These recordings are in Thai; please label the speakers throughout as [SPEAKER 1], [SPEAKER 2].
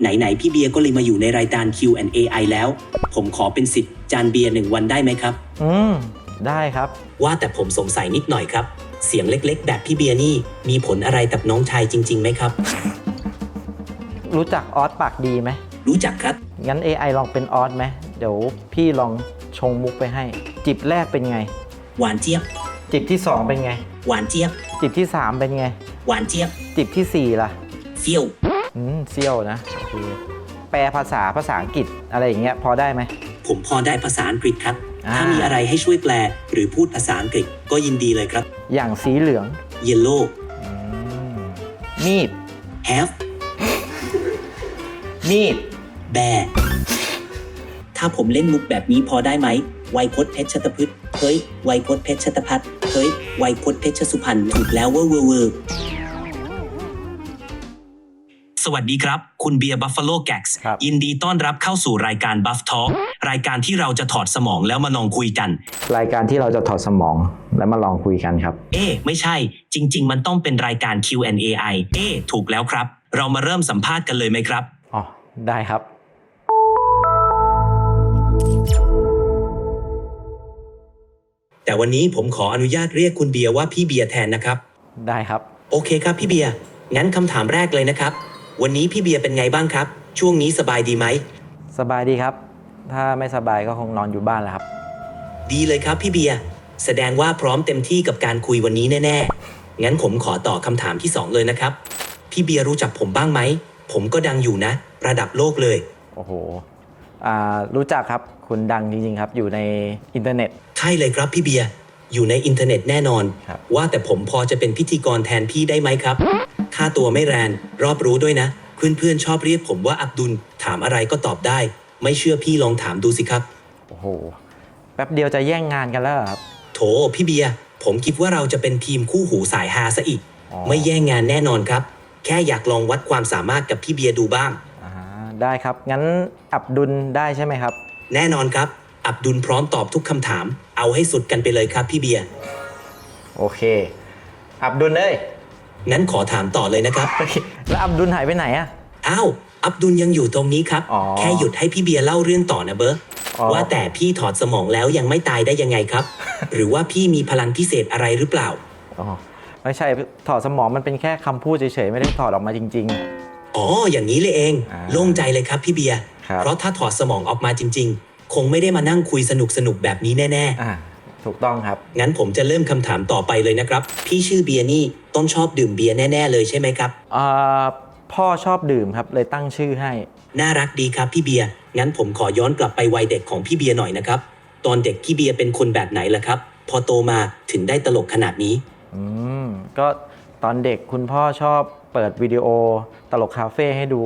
[SPEAKER 1] ไหนๆพี่เบียร์ก็เลยมาอยู่ในรายการ Q&AI แล้ว ผมขอเป็นสิทธิ์จานเบียร์หนึ่งวันได้ไหมครับ
[SPEAKER 2] อืม ได้ครับ
[SPEAKER 1] ว่าแต่ผมสงสัยนิดหน่อยครับ เสียงเล็กๆ แบบพี่เบียร์นี่มีผลอะไรกับน้องชายจริงๆไหมครับ
[SPEAKER 2] รู้จักออสปากดีไหม
[SPEAKER 1] รู้จักครับ
[SPEAKER 2] งั้น AI ลองเป็นออสไหม เดี๋ยวพี่ลองชงมุกไปให้ จิบแรกเป็นไง
[SPEAKER 1] หวานเจี๊ยบ
[SPEAKER 2] จิบที่2เป็นไง
[SPEAKER 1] หวานเจี๊ยบ
[SPEAKER 2] จิบที่3เป็นไง
[SPEAKER 1] หวานเจี๊ยบ
[SPEAKER 2] จิบทีสี่4ล่ะ
[SPEAKER 1] เฟี้ยว
[SPEAKER 2] อืมเซี่ยวนะโอเคแปลภาษาภาษาอังกฤษอะไรอย่างเงี้ยพอได้ไหม
[SPEAKER 1] ผมพอได้ภาษาอังกฤษครับ
[SPEAKER 2] อ่า
[SPEAKER 1] ถ้ามีอะไรให้ช่วยแปล หรือพูดภาษาอังกฤษก็ยินดีเลยครับ
[SPEAKER 2] อย่างสีเหลือง
[SPEAKER 1] yellow
[SPEAKER 2] อืมมีด
[SPEAKER 1] have
[SPEAKER 2] มีด
[SPEAKER 1] bear ถ้าผมเล่นมุกแบบนี้พอได้ไหมไวยพจน์เพชรชตพฤกษ์เฮ้ยไวยพจน์เพชรชตพัฒน์เฮ้ยไวยพจน์เพชรสุพรรณถูกแล้วเวอร์เวอร์เวอร์ สวัสดีครับ คุณเบียร์บัฟฟาโลแก๊กส์
[SPEAKER 2] ครับ
[SPEAKER 1] ยินดีต้อนรับเข้าสู่รายการ Buff Talk รายการที่เราจะถอดสมองแล้วมาลองคุยกัน
[SPEAKER 2] รายการที่เราจะถอดสมองแล้วมาลองคุยกันครับ
[SPEAKER 1] เอ๊ะไม่ใช่ จริง ๆ มันต้องเป็นรายการ Q&AI เอ๊ะถูกแล้วครับ เรามาเริ่มสัมภาษณ์กันเลยไหมครับ
[SPEAKER 2] อ๋อ ได้ครับ
[SPEAKER 1] แต่วันนี้ผมขออนุญาตเรียกคุณเบียร์ว่าพี่เบียร์แทนนะครับ
[SPEAKER 2] ได้ครับ
[SPEAKER 1] โอเคครับพี่เบียร์งั้นคำถามแรกเลยนะครับ วันนี้พี่เบียร์เป็นไงบ้างครับ ช่วงนี้สบายดีไหม
[SPEAKER 2] สบายดีครับ ถ้าไม่สบายก็คงนอนอยู่บ้านแหละครับ
[SPEAKER 1] ดีเลยครับพี่เบียร์แสดงว่าพร้อมเต็มที่กับการคุยวันนี้แน่ๆ งั้นผมขอต่อคำถามที่สองเลยนะครับ พี่เบียร์รู้จักผมบ้างไหม ผมก็ดังอยู่นะ ระดับโลกเลย
[SPEAKER 2] โอ้โหอ่ารู้จักครับ คุณดังจริงๆครับ อยู่ในอินเทอร์เน็ต
[SPEAKER 1] ใช่เลยครับพี่เบียร์ อยู่ในอินเทอร์เน็ตแน่นอน
[SPEAKER 2] ครับ
[SPEAKER 1] ว่าแต่ผมพอจะเป็นพิธีกรแทนพี่ได้ไหมครับค่าตัวไม่แรงรอบรู้ด้วยนะ เพื่อนๆชอบเรียกผมว่าอับดุล ถามอะไรก็ตอบได้ ไม่เชื่อพี่ลองถามดูสิครับ
[SPEAKER 2] โอ้โห แป๊บเดียวจะแย่งงานกันแล้วเหรอครับ
[SPEAKER 1] โถพี่เบียร์ผมคิดว่าเราจะเป็นทีมคู่หูสายฮาซะอีก
[SPEAKER 2] อ๋อ
[SPEAKER 1] ไม่แย่งงานแน่นอนครับ แค่อยากลองวัดความสามารถกับพี่เบียร์ดูบ้าง
[SPEAKER 2] อ่าได้ครับ งั้นอับดุลได้ใช่ไหมครับ
[SPEAKER 1] แน่นอนครับ อับดุลพร้อมตอบทุกคำถาม เอาให้สุดกันไปเลยครับพี่เบียร์
[SPEAKER 2] โอเค อับดุลเอ้ย
[SPEAKER 1] งั้นขอถามต่อเลยนะครับ
[SPEAKER 2] เฮ้ยแล้วอับดุลหายไปไหนอะ
[SPEAKER 1] อ้าว อับดุลยังอยู่ตรงนี้ครับ
[SPEAKER 2] อ๋อ
[SPEAKER 1] แค่หยุดให้พี่เบียร์เล่าเรื่องต่อนะเบิร์ต
[SPEAKER 2] อ๋อ
[SPEAKER 1] ว่าแต่พี่ถอดสมองแล้วยังไม่ตายได้ยังไงครับ หรือว่าพี่มีพลังพิเศษอะไรหรือเปล่า
[SPEAKER 2] อ๋อไม่ใช่ถอดสมองมันเป็นแค่คำพูดเฉยๆไม่ได้ถอดออกมาจริง
[SPEAKER 1] อ๋อ อย่างนี้เลยเอง
[SPEAKER 2] อ่า
[SPEAKER 1] โล่งใจเลยครับพี่เบียร์
[SPEAKER 2] ครับ
[SPEAKER 1] เพราะถ้าถอดสมองออกมาจริงๆ คงไม่ได้มานั่งคุยสนุกสนุกๆแบบนี้แน่
[SPEAKER 2] ๆอ่าถูกต้องครับ
[SPEAKER 1] ๆ งั้นผมจะเริ่มคำถามต่อไปเลยนะครับ พี่ชื่อเบียร์นี่ต้องชอบดื่มเบียร์แน่ ๆ เลยใช่ไหมครับ
[SPEAKER 2] อ่าพ่อชอบดื่มครับ เลยตั้งชื่อให้
[SPEAKER 1] น่ารักดีครับพี่เบียร์ งั้นผมขอย้อนกลับไปวัยเด็กของพี่เบียร์หน่อยนะครับ ตอนเด็กพี่เบียร์เป็นคนแบบไหนล่ะครับ พอโตมาถึงได้ตลกขนาดนี้
[SPEAKER 2] อืม ก็ตอนเด็กคุณพ่อชอบเปิดวิดีโอตลกคาเฟ่ให้ดู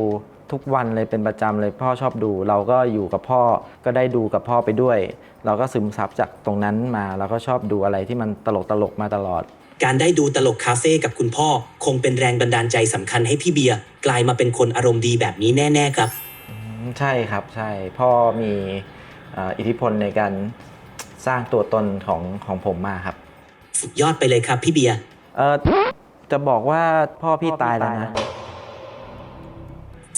[SPEAKER 2] ทุกวันเลยเป็นประจำเลยพ่อชอบดู เราก็อยู่กับพ่อก็ได้ดูกับพ่อไปด้วย เราก็ซึมซับจากตรงนั้นมาเราก็ชอบดูอะไรที่มันตลกตลกๆมาตลอด
[SPEAKER 1] การได้ดูตลกคาเฟ่กับคุณพ่อ คงเป็นแรงบันดาลใจสำคัญให้พี่เบียร์กลายมาเป็นคนอารมณ์ดีแบบนี้แน่ ๆ ครับ
[SPEAKER 2] อืมใช่ครับใช่พ่อมีเอ่ออิทธิพลในการสร้างตัวตนของของผมมาครับ
[SPEAKER 1] สุดยอดไปเลยครับพี่เบียร์
[SPEAKER 2] เออจะบอกว่าพ่อพี่ตายแล้วนะ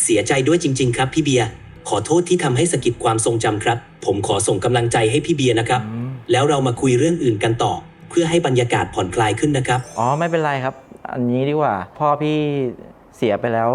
[SPEAKER 1] เสียใจด้วยจริง ๆ ครับพี่เบียร์ขอโทษที่ทำให้สะกิดความทรงจำครับ ผมขอส่งกำลังใจให้พี่เบียร์นะครับ
[SPEAKER 2] อืม
[SPEAKER 1] แล้วเรามาคุยเรื่องอื่นกันต่อ เพื่อให้บรรยากาศผ่อนคลายขึ้นนะครับ
[SPEAKER 2] อ๋อไม่เป็นไรครับ อันนี้ดีกว่า พ่อพี่เสียไปแล้ว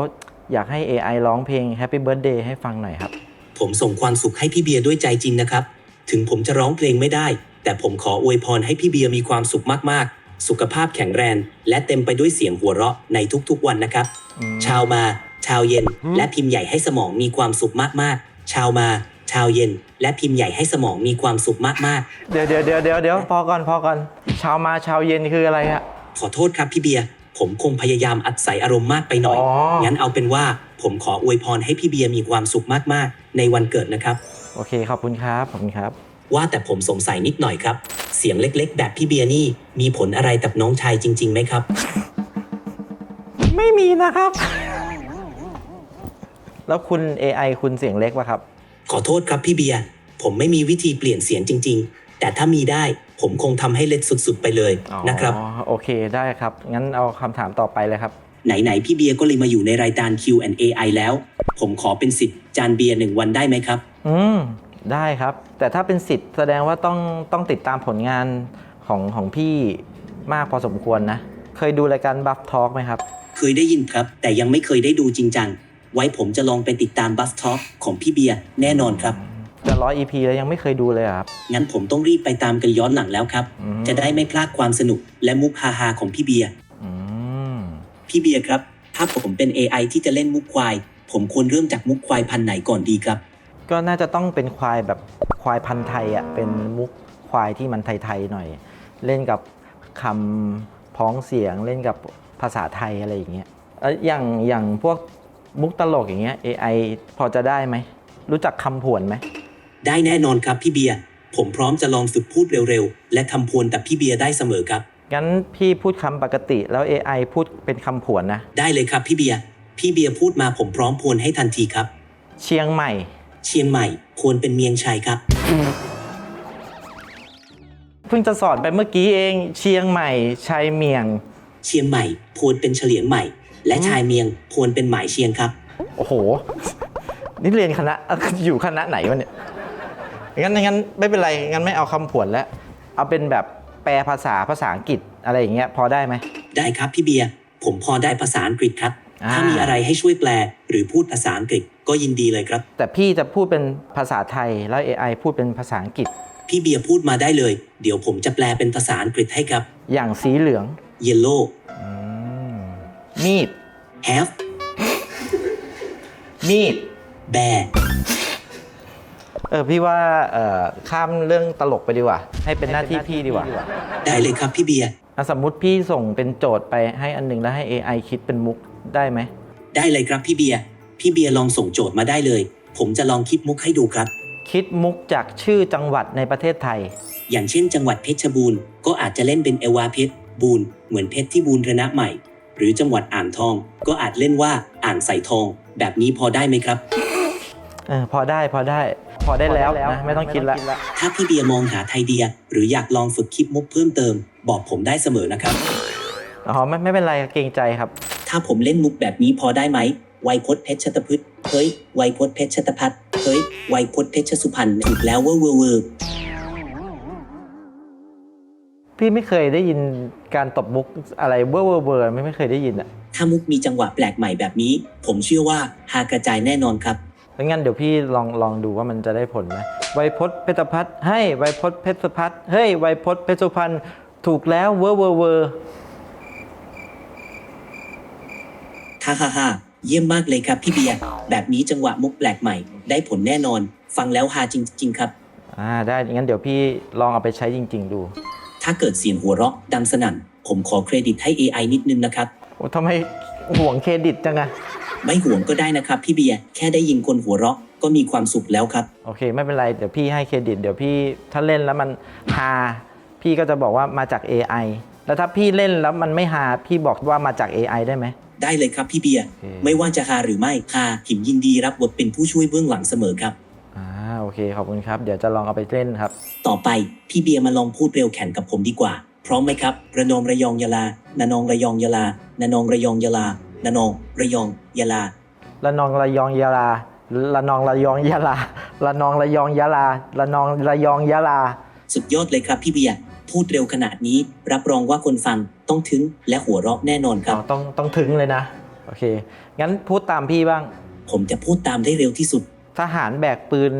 [SPEAKER 2] อยากให้ AI ร้องเพลง Happy Birthday ให้ฟังหน่อยครับ
[SPEAKER 1] ผมส่งความสุขให้พี่เบียร์ด้วยใจจริงนะครับ ถึงผมจะร้องเพลงไม่ได้ แต่ผมขออวยพรให้พี่เบียร์มีความสุขมากๆ สุขภาพแข็งแรง และเต็มไปด้วยเสียงหัวเราะในทุกๆวันนะครับ
[SPEAKER 2] อืม
[SPEAKER 1] ชาวมา ชาวเย็น และพิมพ์ใหญ่ให้สมองมีความสุขมากๆ ชาวมา ชาวเย็น และพิมพ์ใหญ่ให้สมองมีความสุขมาก
[SPEAKER 2] เดี๋ยวเดี๋ยวเดี๋ยวเดี๋ยวเดี๋ยวพอก่อนพอก่อนเช้ามาเช้าเย็นคืออะไรอะ
[SPEAKER 1] ๆ ขอโทษครับพี่เบียร์ผมคงพยายามอัดใส่อารมณ์มากไปหน่อย
[SPEAKER 2] อ๋อ
[SPEAKER 1] งั้นเอาเป็นว่าผมขออวยพรให้พี่เบียร์มีความสุขมากๆ ในวันเกิดนะครับ
[SPEAKER 2] โอเคขอบคุณครับขอบคุณครับ
[SPEAKER 1] ว่าแต่ผมสงสัยนิดหน่อยครับ เสียงเล็กๆ แบบพี่เบียร์นี่มีผลอะไรกับน้องชายจริงๆไหมครับ
[SPEAKER 2] ไม่มีนะครับ แล้วคุณ AI คุณเสียงเล็กปะครับ
[SPEAKER 1] ขอโทษครับพี่เบียร์ผมไม่มีวิธีเปลี่ยนเสียงจริง ๆ แต่ถ้ามีได้ผมคงทำให้เล็กสุด ๆ ไปเลย
[SPEAKER 2] อ๋อ
[SPEAKER 1] นะครับ
[SPEAKER 2] โอเคได้ครับ งั้นเอาคำถามต่อไปเลยครับ
[SPEAKER 1] ไหน ๆ พี่เบียร์ก็เลยมาอยู่ในรายการ Q&AI แล้ว ผมขอเป็นสิทธิ์จานเบียร์หนึ่งวันได้ไหมครับ
[SPEAKER 2] อืมได้ครับ แต่ถ้าเป็นสิทธิ์แสดงว่าต้องต้องติดตามผลงานของของพี่มากพอสมควรนะ เคยดูรายการบัฟทอ l k ไหมครับ
[SPEAKER 1] เคยได้ยินครับ แต่ยังไม่เคยได้ดูจริงจัง ไว้ผมจะลองไปติดตามบัฟทอ l k ของพี่เบียร์แน่นอนครับ
[SPEAKER 2] จะร้อย EP แล้วยังไม่เคยดูเลยเหรอครับ
[SPEAKER 1] งั้นผมต้องรีบไปตามกันย้อนหลังแล้วครับ
[SPEAKER 2] อืม
[SPEAKER 1] จะได้ไม่พลาดความสนุกและมุกฮาๆของพี่เบียร์
[SPEAKER 2] อืม
[SPEAKER 1] พี่เบียร์ครับ ถ้าผมเป็น AI ที่จะเล่นมุกควาย ผมควรเริ่มจากมุกควายพันธุ์ไหนก่อนดีครับ
[SPEAKER 2] ก็น่าจะต้องเป็นควายแบบควายพันธุ์ไทยอะ เป็นมุกควายที่มันไทยๆหน่อย เล่นกับคำพ้องเสียงเล่นกับภาษาไทยอะไรอย่างเงี้ยเอ้ยอย่างอย่างพวก มุกตลกอย่างเงี้ย AI พอจะได้ไหม รู้จักคำผวนไหม
[SPEAKER 1] ได้แน่นอนครับพี่เบียร์ ผมพร้อมจะลองฝึกพูดเร็วๆ และคำพวนแต่พี่เบียร์ได้เสมอครับ
[SPEAKER 2] งั้นพี่พูดคำปกติแล้ว AI พูดเป็นคำผวนนะ
[SPEAKER 1] ได้เลยครับพี่เบียร์ พี่เบียร์พูดมาผมพร้อมพวนให้ทันทีครับ
[SPEAKER 2] เชียงใหม่
[SPEAKER 1] เชียงใหม่พวนเป็นเมียงชัยครับ
[SPEAKER 2] เพิ่งจะสอนไปเมื่อกี้เอง เชียงใหม่ชัยเมียง
[SPEAKER 1] เชียงใหม่พวนเป็นเฉลียงใหม่ และชายเมียงพวนเป็นหมายเชียงครับ
[SPEAKER 2] โอ้โห นี่เรียนคณะอยู่คณะไหนวะเนี่ย งั้นงั้นไม่เป็นไร งั้นไม่เอาคำผวนแล้ว เอาเป็นแบบแปลภาษาภาษาอังกฤษอะไรอย่างเงี้ยพอได้ไหม
[SPEAKER 1] ได้ครับพี่เบียร์ ผมพอได้ภาษาอังกฤษครับ
[SPEAKER 2] อ่า
[SPEAKER 1] ถ้ามีอะไรให้ช่วยแปล หรือพูดภาษาอังกฤษก็ยินดีเลยครับ
[SPEAKER 2] แต่พี่จะพูดเป็นภาษาไทยแล้ว AI พูดเป็นภาษาอังกฤษ
[SPEAKER 1] พี่เบียร์พูดมาได้เลย เดี๋ยวผมจะแปลเป็นภาษาอังกฤษให้ครับ
[SPEAKER 2] อย่างสีเหลือง
[SPEAKER 1] yellow
[SPEAKER 2] อืม มีด
[SPEAKER 1] have
[SPEAKER 2] มีด
[SPEAKER 1] bear
[SPEAKER 2] เออพี่ว่าเอ่อข้ามเรื่องตลกไปดีกว่า ให้เป็นหน้าที่พี่ดีกว่า
[SPEAKER 1] ได้เลยครับพี่เบียร์
[SPEAKER 2] อะสมมุติพี่ส่งเป็นโจทย์ไปให้อันหนึ่งแล้วให้ AI คิดเป็นมุกได้ไหม
[SPEAKER 1] ได้เลยครับพี่เบียร์พี่เบียร์ลองส่งโจทย์มาได้เลย ผมจะลองคิดมุกให้ดูครับ
[SPEAKER 2] คิดมุกจากชื่อจังหวัดในประเทศไทย
[SPEAKER 1] อย่างเช่นจังหวัดเพชรบูรณ์ก็อาจจะเล่นเป็นเอวาเพชรบูรณ์เหมือนเพชรที่บูรณะใหม่ หรือจังหวัดอ่างทอง ก็อาจเล่นว่าอ่างใส่ทอง แบบนี้พอได้ไหมครับ
[SPEAKER 2] เออพอได้พอได้ พอได้แล้วนะไม่ต้องคิดละ
[SPEAKER 1] ถ้าพี่เบียร์มองหาไทยเดีย หรืออยากลองฝึกคิดมุกเพิ่มเติม บอกผมได้เสมอนะครับ
[SPEAKER 2] อ๋อไม่ไม่เป็นไรเกรงใจครับ
[SPEAKER 1] ถ้าผมเล่นมุกแบบนี้พอได้ไหมไวยพจน์เพชรชตพืชเฮ้ยไวยพจน์เพชรชตพัฒน์เฮ้ยไวยพจน์เพชรสุพรรณถูกแล้วเวอร์เวอร์เวอร์
[SPEAKER 2] พี่ไม่เคยได้ยินการตบมุกอะไรเบอร์เบอร์เบอร์ไม่ไม่เคยได้ยินอะ
[SPEAKER 1] ถ้ามุกมีจังหวะแปลกใหม่แบบนี้ ผมเชื่อว่าหากระจายแน่นอนครับ
[SPEAKER 2] งั้นเดี๋ยวพี่ลองลองดูว่ามันจะได้ผลไหมไวยพจน์เพชรพัฒน์ให้ไวยพจน์เพชรพัฒน์เฮ้ยไวยพจน์เพชรสุพรรณถูกแล้วเวอร์เวอร์เวอร์
[SPEAKER 1] ฮ่าฮ่าฮ่าเยี่ยมมากเลยครับพี่เบียร์แบบนี้จังหวะมุกแปลกใหม่ ได้ผลแน่นอน ฟังแล้วฮาจริง ๆ ครับ
[SPEAKER 2] อ่าได้งั้นเดี๋ยวพี่ลองเอาไปใช้จริง ๆ ดู
[SPEAKER 1] ถ้าเกิดเสียงหัวเราะดังสนั่น ผมขอเครดิตให้ AI นิดนึงนะครับ
[SPEAKER 2] โอ้ทำไมห่วงเครดิตจังอะ
[SPEAKER 1] ไม่ห่วงก็ได้นะครับพี่เบียร์แค่ได้ยินคนหัวเราะก็มีความสุขแล้วครับ
[SPEAKER 2] โอเค ไม่เป็นไร เดี๋ยวพี่ให้เครดิต เดี๋ยวพี่ถ้าเล่นแล้วมันฮาพี่ก็จะบอกว่ามาจาก AI แล้วถ้าพี่เล่นแล้วมันไม่ฮาพี่บอกว่ามาจาก AI ได้ไหม
[SPEAKER 1] ได้เลยครับพี่เบียร์
[SPEAKER 2] โอเค
[SPEAKER 1] ไม่ว่าจะฮาหรือไม่ฮาหิมยินดีรับบทเป็นผู้ช่วยเบื้องหลังเสมอครับ
[SPEAKER 2] อ่าโอ เคขอบคุณครับ เดี๋ยวจะลองเอาไปเล่นครับ
[SPEAKER 1] ต่อไปพี่เบียร์มาลองพูดเร็วแข่งกับผมดีกว่า พร้อมไหมครับ ระนองระยองยะลานานองระยองยะลานานองระยองยะลานานองระยองยะลา
[SPEAKER 2] ละนองระยองยะลาละนองระยองยะลาละนองระยองยะลาละนองระยองยะลา
[SPEAKER 1] สุดยอดเลยครับพี่เบียร์พูดเร็วขนาดนี้ รับรองว่าคนฟังต้องถึงและหัวเราะแน่นอนค
[SPEAKER 2] อ๋
[SPEAKER 1] รั
[SPEAKER 2] อบต้องต้องถึงเลยนะ โอเค งั้นพูดตามพี่บ้าง
[SPEAKER 1] ผมจะพูดตามได้เร็วที่สุด
[SPEAKER 2] ทหารแบกปืน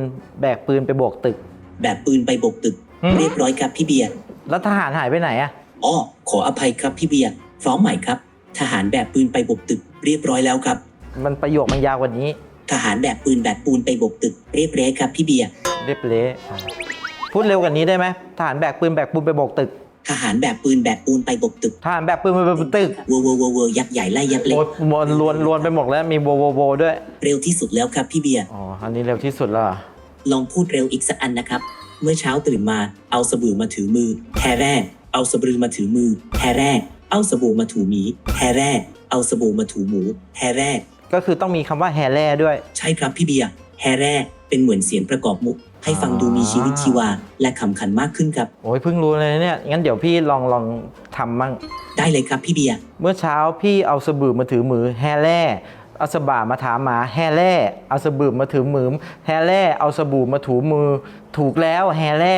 [SPEAKER 2] แบกปืนไปโบกตึก
[SPEAKER 1] แบบปืนไปบกตึก
[SPEAKER 2] อืม
[SPEAKER 1] เรียบร้อยครับพี่เบียร์
[SPEAKER 2] แล้วทหารหายไปไหนอะ
[SPEAKER 1] อ้อขออภัยครับพี่เบียร์พร้อมใหม่ครับ ทหารแบบปืนไปบกตึก เรียบร้อยแล้วครับ
[SPEAKER 2] มันประโยคมันยาวกว่านี้
[SPEAKER 1] ทหารแบบปืนแบบปูนไปบกตึก เรียบร้อยครับพี่เบียร์
[SPEAKER 2] เรียบเละพูดเร็วกว่านี้ได้ไหมทหารแบกปืนแบกปูนไปโบกตึก
[SPEAKER 1] ทหารแบบปืนแบบปูนไปบกตึก
[SPEAKER 2] ทหารแบกปืนไปโบกตึก
[SPEAKER 1] เวอร์เวอร์เวอร์เวอร์ยักษ์ใหญ่ไล่ยักษ์เล็ก
[SPEAKER 2] โอ้ยมวนลวนลวนไปหมดแล้วมีโบโบโบด้วย
[SPEAKER 1] เร็วที่สุดแล้วครับพี่เบียร์
[SPEAKER 2] อ๋อ อันนี้เร็วที่สุดแล้วเหรอ
[SPEAKER 1] ลองพูดเร็วอีกสักอันนะครับ เมื่อเช้าตื่นมา เอาสบู่มาถือมือแฮแรก เอาสบู่มาถือมือแฮแรก เอาสบู่มาถูหมีแฮแรก เอาสบู่มาถูหมูแฮแรก
[SPEAKER 2] ก็คือต้องมีคำว่าแฮแร่ด้วย
[SPEAKER 1] ใช่ครับพี่เบียร์แฮแรกเป็นเหมือนเสียงประกอบมุก ให้ฟังดูมีชีวิตชีวา และขำขันมากขึ้นครับ
[SPEAKER 2] โอ้ยเพิ่งรู้เลยนะเนี่ย งั้นเดี๋ยวพี่ลองลองทำมั่ง
[SPEAKER 1] ได้เลยครับพี่เบียร์
[SPEAKER 2] เมื่อเช้าพี่เอาสบู่มาถือมือแฮแร่ เอาสบ่ามาถามหมาแฮแร่เอาสบู่มาถือมือแฮแร่เอาสบู่มาถูมือ ถูกแล้วแฮแร่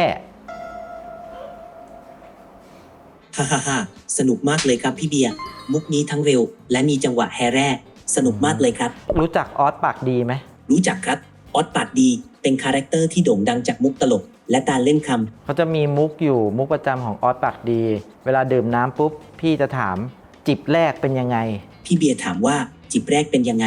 [SPEAKER 1] ฮ่าฮ่าฮ่าสนุกมากเลยครับพี่เบียร์มุกนี้ทั้งเร็ว และมีจังหวะแฮแร่สนุกมากเลยครับ
[SPEAKER 2] รู้จักออสปากดีไหม
[SPEAKER 1] รู้จักครับออสปาดดี เป็นคาแรคเตอร์ที่โด่งดังจากมุกตลก และการเล่นคำ
[SPEAKER 2] เขาจะมีมุกอยู่มุกประจำของออสปากดี เวลาดื่มน้ำปุ๊บ พี่จะถามจิบแรกเป็นยังไง
[SPEAKER 1] พี่เบียร์ถามว่า จิบแรกเป็นยังไง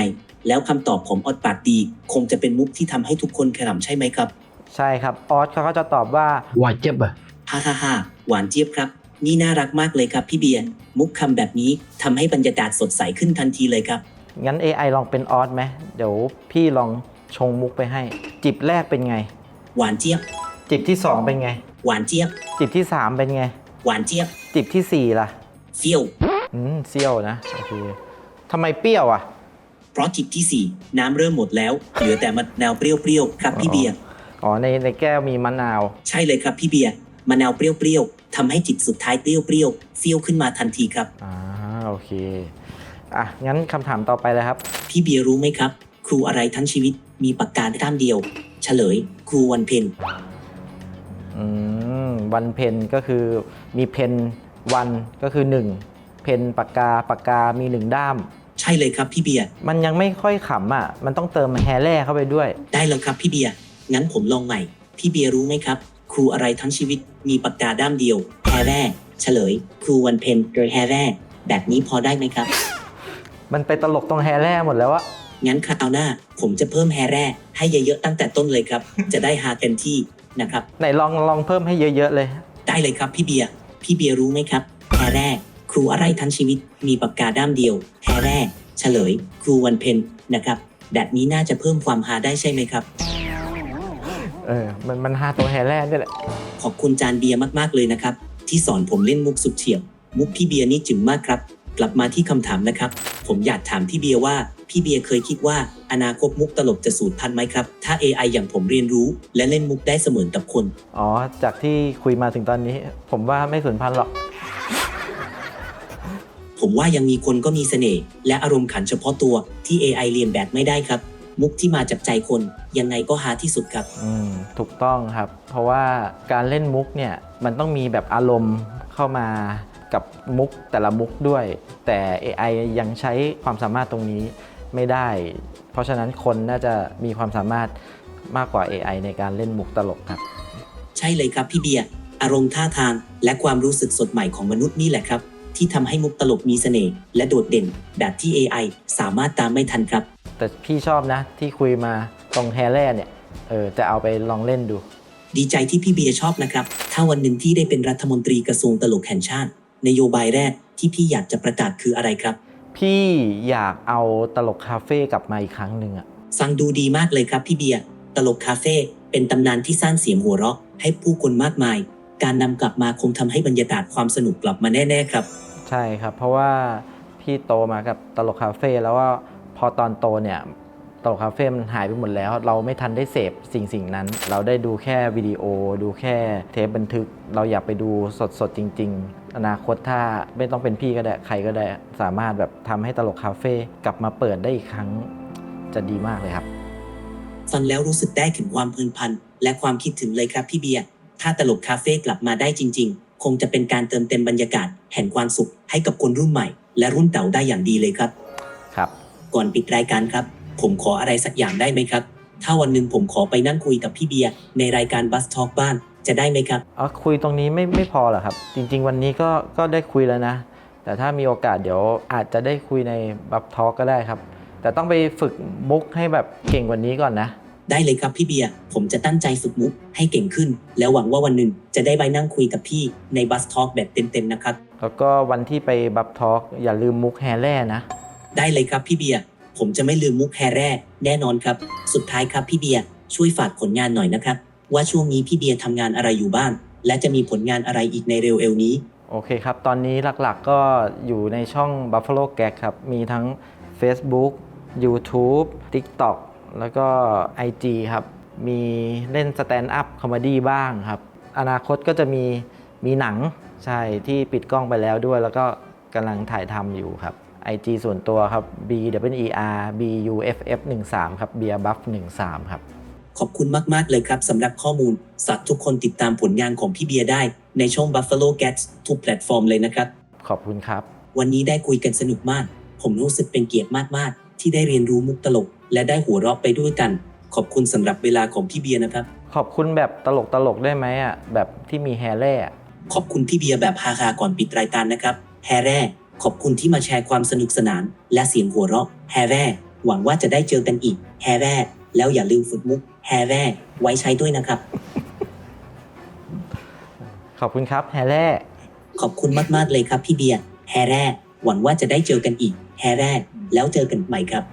[SPEAKER 1] แล้วคำตอบของออดปากดี คงจะเป็นมุกที่ทำให้ทุกคนขำใช่ไหมครับ
[SPEAKER 2] ใช่ครับออสเขาก็จะตอบว่า
[SPEAKER 3] ว่าเจ็บอะ
[SPEAKER 1] ฮ่าฮ่าฮ่าหวานเจี๊ยบครับ นี่น่ารักมากเลยครับพี่เบียร์มุกคำแบบนี้ทำให้บรรยากาศสดใสขึ้นทันทีเลยครับ
[SPEAKER 2] งั้น AI ลองเป็นออสไหมเดี๋ยวพี่ลองชงมุกไปให้ จิบแรกเป็นไง
[SPEAKER 1] หวานเจี๊ยบ
[SPEAKER 2] จิบที่ 2 เป็นไง
[SPEAKER 1] หวานเจี๊ยบ
[SPEAKER 2] จิบที่ 3 เป็นไง
[SPEAKER 1] หวานเจี๊ยบ
[SPEAKER 2] จิบทีสี่4 ล่ะ
[SPEAKER 1] เฟี้ยว
[SPEAKER 2] อืมเซี่ยวนะโอเค ทำไมเปรี้ยวอะ
[SPEAKER 1] เพราะจิบที่สี่น้ำเริ่มหมดแล้ว เหลือแต่มะนาวเปรี้ยวๆครับพี่เบียร์
[SPEAKER 2] อ๋อในในแก้วมีมะนาว
[SPEAKER 1] ใช่เลยครับพี่เบียร์มะนาวเปรี้ยวๆทำให้จิบสุดท้ายเปรี้ยวๆเฟี้ยวขึ้นมาทันทีครับ
[SPEAKER 2] อ่าโอเค อะ งั้นคำถามต่อไปเลยครับ
[SPEAKER 1] พี่เบียร์รู้ไหมครับ ครูอะไรทั้งชีวิตมีปากกาด้ามเดียว เฉลย ครูวันเพ็ญ
[SPEAKER 2] อืมวันเพนก็คือมีเพนวันก็คือ 1 เพนปากกาปากกามี 1 ด้าม
[SPEAKER 1] ใช่เลยครับพี่เบียร์
[SPEAKER 2] มันยังไม่ค่อยขำอะ มันต้องเติมแฮแร่เข้าไปด้วย
[SPEAKER 1] ได้แล้วครับพี่เบียร์งั้นผมลองใหม่ พี่เบียร์รู้ไหมครับ ครูอะไรทั้งชีวิตมีปากกาด้ามเดียวแฮแร่เฉลย ครูวันเพ็ญโดยแฮแร่แบบนี้พอได้ไหมครับ
[SPEAKER 2] มันไปตลกตรงแฮแร่หมดแล้วอะ
[SPEAKER 1] งั้นคราวหน้า ผมจะเพิ่มแฮแร่ให้เยอะๆตั้งแต่ต้นเลยครับ จะได้ฮาเต็มที่นะครับ
[SPEAKER 2] ไหนลองลองเพิ่มให้เยอะๆเลย
[SPEAKER 1] ได้เลยครับพี่เบียร์พี่เบียร์รู้ไหมครับแฮแร่ครูอะไรทั้งชีวิตมีปากกาด้ามเดียว แฮแร่เฉลย ครูวันเพ็ญนะครับแบบนี้น่าจะเพิ่มความฮาได้ใช่ไหมครับ
[SPEAKER 2] เออ มันมันหาตัวแฮแร่นี่แหละ
[SPEAKER 1] ขอบคุณจานเบียร์มากๆเลยนะครับ ที่สอนผมเล่นมุกสุดเฉียบ มุกพี่เบียร์นี่จึงมากครับ กลับมาที่คำถามนะครับ ผมอยากถามพี่เบียร์ว่า พี่เบียร์เคยคิดว่า อนาคตมุกตลกจะสูญพันธุ์ไหมครับ ถ้า AI อย่างผมเรียนรู้ และเล่นมุกได้เสมือนกับคน
[SPEAKER 2] อ๋อ จากที่คุยมาถึงตอนนี้ ผมว่าไม่สูญพันธุ์หรอก
[SPEAKER 1] ผมว่ายังมีคนก็มีเสน่ห์และอารมณ์ขันเฉพาะตัวที่ AI เรียนแบบไม่ได้ครับ มุกที่มาจากใจคนยังไงก็ฮาที่สุดครับ
[SPEAKER 2] อืมถูกต้องครับ เพราะว่าการเล่นมุกเนี่ยมันต้องมีแบบอารมณ์เข้ามากับมุกแต่ละมุกด้วย แต่ AI ยังใช้ความสามารถตรงนี้ไม่ได้ เพราะฉะนั้นคนน่าจะมีความสามารถมากกว่า AI ในการเล่นมุกตลกครับ
[SPEAKER 1] ใช่เลยครับพี่เบียร์อารมณ์ท่าทางและความรู้สึกสดใหม่ของมนุษย์นี่แหละครับ ที่ทำให้มุกตลกมีเสน่ห์และโดดเด่น แบบที่ AI สามารถตามไม่ทันครับ
[SPEAKER 2] แต่พี่ชอบนะ ที่คุยมาตรงแฮแร่เนี่ยเออจะเอาไปลองเล่นดู
[SPEAKER 1] ดีใจที่พี่เบียร์ชอบนะครับ ถ้าวันหนึ่งที่ได้เป็นรัฐมนตรีกระทรวงตลกแห่งชาติ นโยบายแรกที่พี่อยากจะประกาศคืออะไรครับ
[SPEAKER 2] พี่อยากเอาตลกคาเฟ่กลับมาอีกครั้งหนึ่งอะ
[SPEAKER 1] ฟังดูดีมากเลยครับพี่เบียร์ตลกคาเฟ่เป็นตำนานที่สร้างเสียงหัวเราะให้ผู้คนมากมาย การนำกลับมาคงทำให้บรรยากาศความสนุกกลับมาแน่ ๆ ครับ
[SPEAKER 2] ใช่ครับ เพราะว่าพี่โตมากับตลกคาเฟ่แล้วว่าพอตอนโตเนี่ยตลกคาเฟ่มันหายไปหมดแล้ว เราไม่ทันได้เสพสิ่งสิ่งนั้น เราได้ดูแค่วิดีโอ ดูแค่เทปบันทึก เราอยากไปดูสดๆจริง ๆ อนาคตถ้าไม่ต้องเป็นพี่ก็ได้ใครก็ได้ สามารถแบบทำให้ตลกคาเฟ่กลับมาเปิดได้อีกครั้งจะดีมากเลยครับ
[SPEAKER 1] ฟังแล้วรู้สึกได้ถึงความเพลินพันและความคิดถึงเลยครับพี่เบียร์ ถ้าตลกคาเฟ่กลับมาได้จริง ๆ คงจะเป็นการเติมเต็มบรรยากาศแห่งความสุขให้กับคนรุ่นใหม่ และรุ่นเก่าได้อย่างดีเลยครับ
[SPEAKER 2] ครับ
[SPEAKER 1] ก่อนปิดรายการครับ ผมขออะไรสักอย่างได้ไหมครับ ถ้าวันหนึ่งผมขอไปนั่งคุยกับพี่เบียร์ในรายการบัสทอ l k บ้านจะได้ไหมครับ
[SPEAKER 2] อ๋อคุยตรงนี้ไม่ไม่พอเหรอครับ จริง ๆ วันนี้ก็ก็ได้คุยแล้วนะ แต่ถ้ามีโอกาสเดี๋ยวอาจจะได้คุยในบับทอ k ก็ได้ครับ แต่ต้องไปฝึกมุกให้แบบเก่งกว่านี้ก่อนนะ
[SPEAKER 1] ได้เลยครับพี่เบียร์ ผมจะตั้งใจฝึกมุกให้เก่งขึ้น แล้วหวังว่าวันหนึ่งจะได้ไปนั่งคุยกับพี่ในบัสทอ l k แบบเต็มๆนะครับ
[SPEAKER 2] แล้วก็วันที่ไปบับทอ k อย่าลืมมุกแฮแร่นะ
[SPEAKER 1] ได้เลยครับพี่เบียร์ ผมจะไม่ลืมมุกแฮแร่แน่นอนครับ สุดท้ายครับพี่เบียร์ช่วยฝากผลงานหน่อยนะครับ ว่าช่วงนี้พี่เบียร์ทำงานอะไรอยู่บ้าง และจะมีผลงานอะไรอีกในเร็วเอวนี้
[SPEAKER 2] โอเคครับ ตอนนี้หลักๆก็อยู่ในช่อง Buffalo Gag ครับ มีทั้ง Facebook YouTube TikTok แล้วก็ IG ครับ มีเล่นสแตนด์อัพคอมเมดี้บ้างครับ อนาคตก็จะมีมีหนังใช่ที่ปิดกล้องไปแล้วด้วย แล้วก็กำลังถ่ายทำอยู่ครับ IG ส่วนตัวครับ b w e r b u f f 1 3ครับ b e e r buff 1 3ครับ
[SPEAKER 1] ขอบคุณมาก ๆ เลยครับสำหรับข้อมูลฝากทุกคนติดตามผลงานของพี่เบียร์ได้ ในช่อง Buffalo Cats ทุกแพลตฟอร์มเลยนะครับ
[SPEAKER 2] ขอบคุณครับ
[SPEAKER 1] วันนี้ได้คุยกันสนุกมาก ผมรู้สึกเป็นเกียรติมาก ๆ ที่ได้เรียนรู้มุกตลก และได้หัวเราะไปด้วยกัน ขอบคุณสำหรับเวลาของพี่เบียร์นะครับ
[SPEAKER 2] ขอบคุณแบบตลกตลกๆได้ไหมอะแบบที่มีแฮร์แร่อะ
[SPEAKER 1] ขอบคุณพี่เบียร์แบบฮาๆก่อนปิดรายการนะครับแฮแร่ขอบคุณที่มาแชร์ความสนุกสนาน และเสียงหัวเราะแฮแร่หวังว่าจะได้เจอกันอีกแฮแร่แล้วอย่าลืมฝึกมุกแฮแร่ไว้ใช้ด้วยนะครับ
[SPEAKER 2] ขอบคุณครับแฮร์แร่
[SPEAKER 1] ขอบคุณมากๆเลยครับพี่เบียร์แฮแร่หวังว่าจะได้เจอกันอีกแฮแร่แล้วเจอกันใหม่ครับ